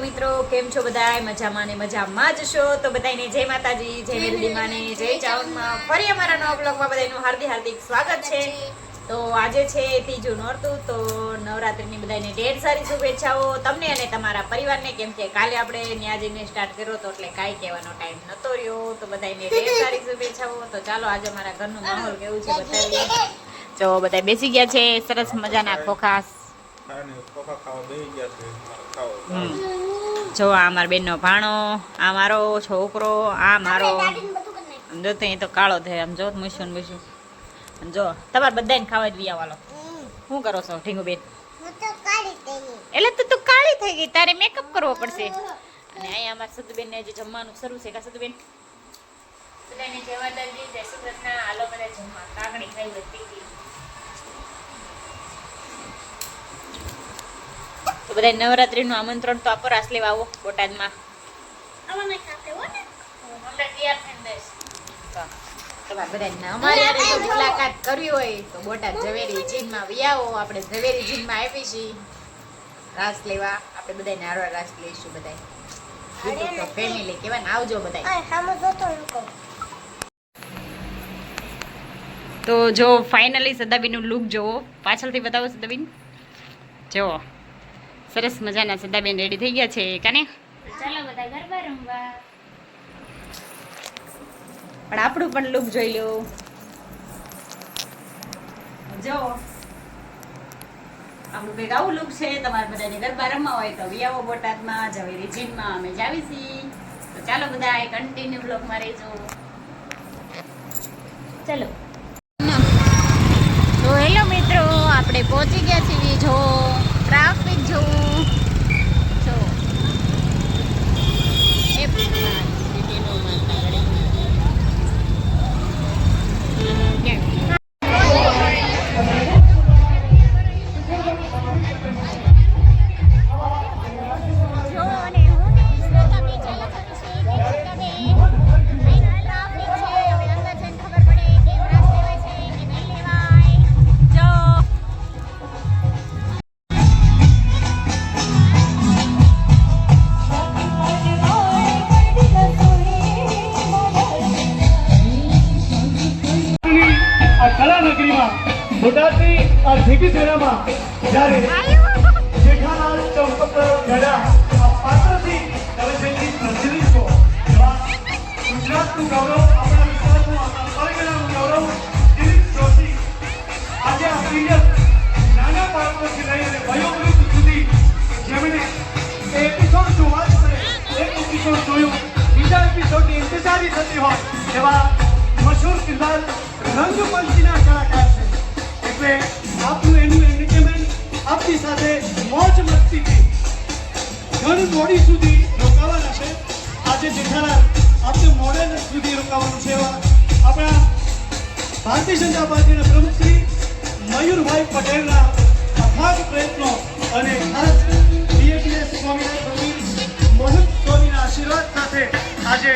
મિત્રો કેમ છો બધા? મજામાં ને મજામાં જ છો? તો બધાને જય માતાજી જય મેલડી માને જય ચાવનમાં ફરી અમારા નવા બ્લોગમાં બધાનું હાર્દિક હાર્દિક સ્વાગત છે. તો આજે છે ત્રીજું નોરતું તો નવરાત્રિની બધાને ઢેર સારી શુભેચ્છાઓ તમને અને તમારા પરિવારને. કેમ કે કાલે આપણે ન્યા જઈને સ્ટાર્ટ કર્યો તો એટલે કાંઈ કહેવાનો ટાઈમ નતો રહ્યો. તો બધાને ઢેર સારી શુભેચ્છાઓ. તો ચાલો આજે અમારા ઘરનું માહોલ કેવું છે બતાવીએ. તો બધા બેસી ગયા છે સરસ મજાના ખોખા જો આ મારા બેનનો ભાણો આ મારો છોકરો આ મારો જો તો અહીં તો કાળો થાય આમ જો મૂસ્યું મૂસ્યું જો તમારે બધાને ખાવા જ વિયાવાલો શું કરો છો ઠીંગુ બેન? એટલે તો તું કાળી થઈ ગઈ તારે મેકઅપ કરવો પડશે. અને અહીંયા અમારા સદુબેન ને હજી જમવાનું શરૂ છે કા સદુબેન? સદુબેન માતાજી જય શ્રી કૃષ્ણ હાલો બધા જમવા. કાકડી ખાઈ હોય તો બધા નવરાત્રીનું આમંત્રણ તો આપો રાસ લેવા આવો બોટાદમાં. મુલાકાત કરવી હોય તો બોટાદ ઝવેરી જીનમાં વિયાવો આપણે ઝવેરી જીનમાં આવી છીએ. રાસ લેવા. આપણે બધા નારવા રાસ લઈશું બધાય. તો ફેમિલી કેવા ને આવજો બધાય. તો જો ફાઇનલી સદાબીનું લુક જોવો. પાછળથી બતાવો સદાબીન. જો સરસ મજાના સદાબેન રેડી થઈ ગયા છે કાને? ચાલો બધા ગરબા રમવા. પણ આપણું પણ લુક જોઈ લો. જો. આપણું કંઈક આવું લુક છે તમારે બધાને ગરબા રમવા હોય તો વિયાવો બોટાદમાં ઝવેરી જીમમાં અમે જાવીશી તો ચાલો બધા કન્ટિન્યુ બ્લોગમાં રહેજો. ચલો. તો હેલો મિત્રો આપણે પહોંચી ગયા છીએ જો. ટ્રાફિક જો જો એ ભગવાન, સિટીનો માતા ગળી. ધીકી સેનામાં જ્યારે જેઠાલાલ ચંપક ગડા ઘણી મોડી સુધી રોકાવાના છે. આજે જેઠાલાલ આપણે મોડે સુધી રોકાવાનું છે આપણા ભારતીય જનતા પાર્ટીના પ્રમુખ મયુરભાઈ પટેલના અથાગ પ્રયત્નો અને ખાસ મહંત સ્વામીના આશીર્વાદ સાથે આજે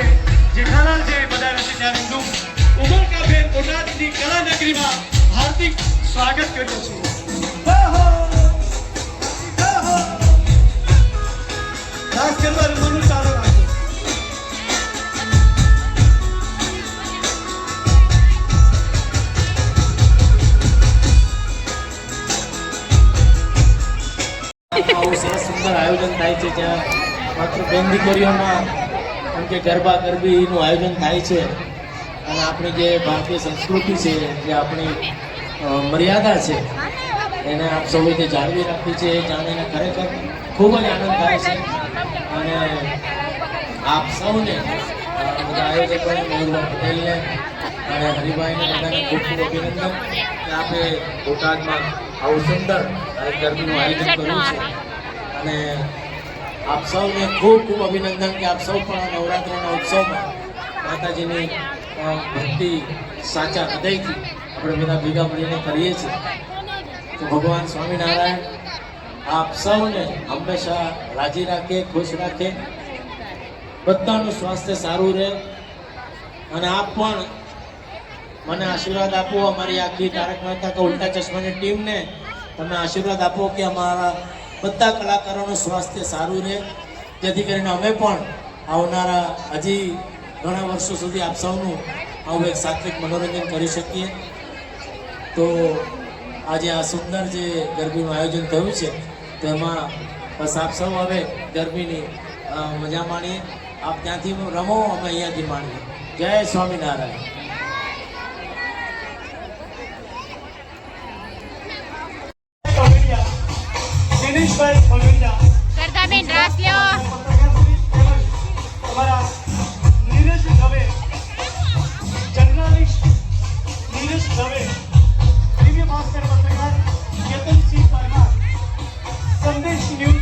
જેઠાલાલ જે પધાર્યા છે ત્યારે એમનું ઉમરકાબેન બોટાદની કલા નગરીમાં હાર્દિક સ્વાગત કર્યું છે. જ્યાં માત્ર બેન દીકરીઓમાં એમ કે ગરબા ગરબીનું આયોજન થાય છે. અને આપણી જે ભારતીય સંસ્કૃતિ છે, જે આપણી મર્યાદા છે, એને આપ સૌએ જે જાળવી રાખી છે, એ જાણીને ખરેખર ખૂબ જ આનંદ થાય છે. અને આપ સૌને બધા આયોજકોને મયુરભાઈ પટેલને અને હરિભાઈને બધાને ખૂબ ખૂબ અભિનંદન કે આપણે બોટાદમાં આવું સુંદર ગરબીનું આયોજન કર્યું છે. અને આપ સૌને ખૂબ ખૂબ અભિનંદન કે આપ સૌ પણ આ નવરાત્રિના ઉત્સવમાં માતાજીની ભક્તિ સાચા હૃદયથી આપણે બધા ભેગા મળીને કરીએ છીએ. તો ભગવાન સ્વામિનારાયણ, આપ સૌને હંમેશા રાજી રાખે, ખુશ રાખે. બધાનું સ્વાસ્થ્ય સારું રહે. અને આપ પણ મને આશીર્વાદ આપો અમારી આખી તારક મહેતા કે ઉલ્ટા ચશ્માની ટીમને. તમે આશીર્વાદ આપો કે અમારા બધા કલાકારોનું સ્વાસ્થ્ય સારું રહે. જેથી કરીને અમે પણ આવનારા હજી ઘણા વર્ષો સુધી આપ સૌનું આવું એક સાત્વિક મનોરંજન કરી શકીએ. તો આજે આ સુંદર જે ગરબીનું આયોજન થયું છે તેમાં બસ આપ સૌ હવે ગરબીની મજા માણીએ. આપ ત્યાંથી રમો, અમે અહીંયાથી માણીએ. જય સ્વામિનારાયણ. શ્રદ્ધાબેન રાસ લ્યો. અમારા નીરજ દવે જર્નાલિસ્ટ નીરજ દવે દિવ્ય ભાસ્કર સંદેશ ન્યૂઝ